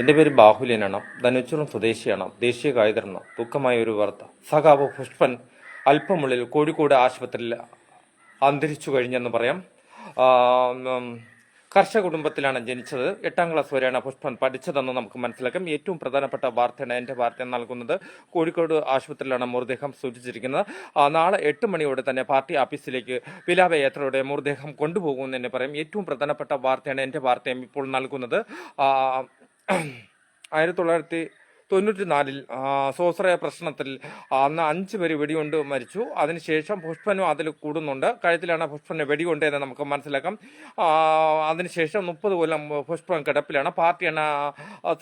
എന്റെ പേര് ബാഹുല്യനാണ്. ധനുച്ചുളം സ്വദേശിയാണ്. ദേശീയ ഗായകരാണ് ദുഃഖമായ ഒരു വാർത്ത. സഖാവ് പുഷ്പൻ അല്പമുള്ളിൽ കോഴിക്കോട് ആശുപത്രിയിൽ അന്തരിച്ചു കഴിഞ്ഞെന്ന് പറയാം. കർഷക കുടുംബത്തിലാണ് ജനിച്ചത്. എട്ടാം ക്ലാസ് വരെയാണ് പുഷ്പൻ പഠിച്ചതെന്ന് നമുക്ക് മനസ്സിലാക്കാം. ഏറ്റവും പ്രധാനപ്പെട്ട വാർത്തയാണ് എന്റെ വാർത്ത നൽകുന്നത്. കോഴിക്കോട് ആശുപത്രിയിലാണ് മൃതദേഹം സൂചിച്ചിരിക്കുന്നത് നാളെ എട്ട് മണിയോടെ തന്നെ പാർട്ടി ഓഫീസിലേക്ക് വിലാപയാത്രയുടെ മൃതദേഹം കൊണ്ടുപോകുമെന്ന് തന്നെ പറയും. ഏറ്റവും പ്രധാനപ്പെട്ട വാർത്തയാണ് എന്റെ വാർത്തയും ഇപ്പോൾ നൽകുന്നത്. ആയിരത്തി തൊള്ളായിരത്തി തൊണ്ണൂറ്റി നാലിൽ സ്വാശ്രയ പ്രശ്നത്തിൽ അന്ന് അഞ്ച് പേര് വെടികൊണ്ട് മരിച്ചു. അതിനുശേഷം പുഷ്പനും അതിൽ കൂടുന്നുണ്ട്. കഴുത്തിലാണ് പുഷ്പന് വെടികൊണ്ടതെന്ന് നമുക്ക് മനസ്സിലാക്കാം. അതിനുശേഷം മുപ്പത് കൊല്ലം പുഷ്പൻ കിടപ്പിലാണ്. പാർട്ടിയാണ്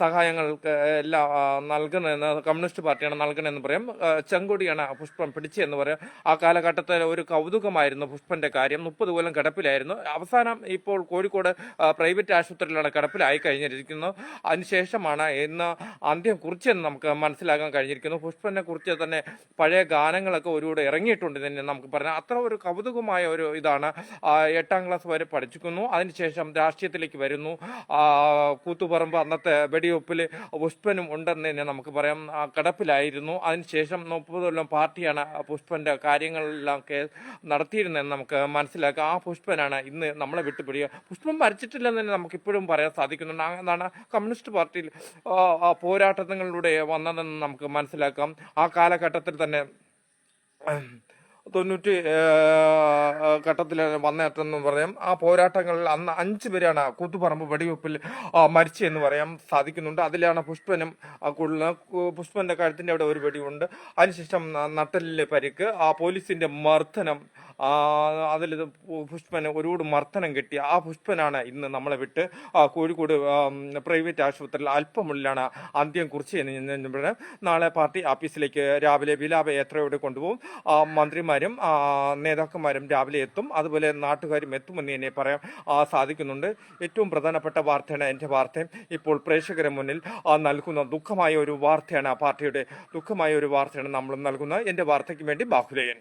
സഹായങ്ങൾക്ക് എല്ലാം നൽകുന്നതെന്ന് കമ്മ്യൂണിസ്റ്റ് പാർട്ടിയാണ് നൽകുന്നതെന്ന് പറയാം. ചെങ്കൊടിയാണ് പുഷ്പൻ പിടിച്ചതെന്ന് പറയാം. ആ കാലഘട്ടത്തിൽ ഒരു കൗതുകമായിരുന്നു പുഷ്പന്റെ കാര്യം. മുപ്പത് കൊല്ലം കിടപ്പിലായിരുന്നു. അവസാനം ഇപ്പോൾ കോഴിക്കോട് പ്രൈവറ്റ് ആശുപത്രിയിലാണ് കിടപ്പിലായി കഴിഞ്ഞിരിക്കുന്നത് അതിനുശേഷമാണ് ഇന്ന് അന്ത്യം കുറിച്ചെന്ന് നമുക്ക് മനസ്സിലാക്കാൻ കഴിഞ്ഞിരിക്കുന്നു. പുഷ്പനെ കുറിച്ച് തന്നെ പഴയ ഗാനങ്ങളൊക്കെ ഒരുകൂടെ ഇറങ്ങിയിട്ടുണ്ട് തന്നെ നമുക്ക് പറഞ്ഞാൽ അത്ര ഒരു കൗതുകമായ ഒരു ഇതാണ്. എട്ടാം ക്ലാസ് വരെ പഠിച്ചിരിക്കുന്നു. അതിനുശേഷം രാഷ്ട്രീയത്തിലേക്ക് വരുന്നു. കൂത്തുപറമ്പ് അന്നത്തെ വെടിവെപ്പിൽ പുഷ്പനും ഉണ്ടെന്ന് തന്നെ നമുക്ക് പറയാം. കിടപ്പിലായിരുന്നു. അതിനുശേഷം കൊല്ലം പാർട്ടിയാണ് പുഷ്പന്റെ കാര്യങ്ങളെല്ലാം ഒക്കെ നടത്തിയിരുന്നതെന്ന് നമുക്ക് മനസ്സിലാക്കാം. ആ പുഷ്പനാണ് ഇന്ന് നമ്മളെ വിട്ടുപിടിക്കുക പുഷ്പം മരിച്ചിട്ടില്ലെന്ന് തന്നെ നമുക്ക് ഇപ്പോഴും പറയാൻ സാധിക്കുന്നുണ്ട്. അതാണ് കമ്മ്യൂണിസ്റ്റ് പാർട്ടിയിൽ ആ, ആ പോരാട്ടങ്ങളിലൂടെ വന്നതെന്ന് നമുക്ക് മനസ്സിലാക്കാം. ആ കാലഘട്ടത്തിൽ തന്നെ തൊണ്ണൂറ്റി ഘട്ടത്തിൽ വന്നേറ്റെന്ന് പറയാം ആ പോരാട്ടങ്ങളിൽ അന്ന് അഞ്ച് പേരാണ് കൂത്തുപറമ്പ് വെടിവെപ്പിൽ മരിച്ചതെന്ന് പറയാൻ സാധിക്കുന്നുണ്ട് അതിലാണ് പുഷ്പനും കൂടുതൽ പുഷ്പന്റെ കഴുത്തിന്റെ അവിടെ ഒരു വെടിയുണ്ട് അതിനുശേഷം നട്ടലിലെ പരിക്ക് ആ പോലീസിന്റെ മർദ്ദനം അതിൽ പുഷ്പന് ഒരുപാട് മർദ്ദനം കിട്ടി ആ പുഷ്പനാണ് ഇന്ന് നമ്മളെ വിട്ട് കോഴിക്കോട് പ്രൈവറ്റ് ആശുപത്രിയിൽ അല്പമുള്ളിലാണ് അന്ത്യം കുറിച്ച് നാളെ പാർട്ടി ഓഫീസിലേക്ക് രാവിലെ വിലാപ യാത്രയോടെ കൊണ്ടുപോകും ആ, ആ, നേതാക്കന്മാരും രാവിലെ എത്തും. അതുപോലെ നാട്ടുകാരും എത്തുമെന്ന് തന്നെ പറയാൻ സാധിക്കുന്നുണ്ട്. ഏറ്റവും പ്രധാനപ്പെട്ട വാർത്തയാണ് എന്റെ വാർത്ത. ഇപ്പോൾ പ്രേക്ഷകരെ മുന്നിൽ നൽകുന്ന ദുഃഖമായ ഒരു വാർത്തയാണ് ആ പാർട്ടിയുടെ ദുഃഖമായ ഒരു വാർത്തയാണ് നമ്മൾ നൽകുന്നത്. എന്റെ വാർത്തയ്ക്ക് വേണ്ടി ബാഹുലയൻ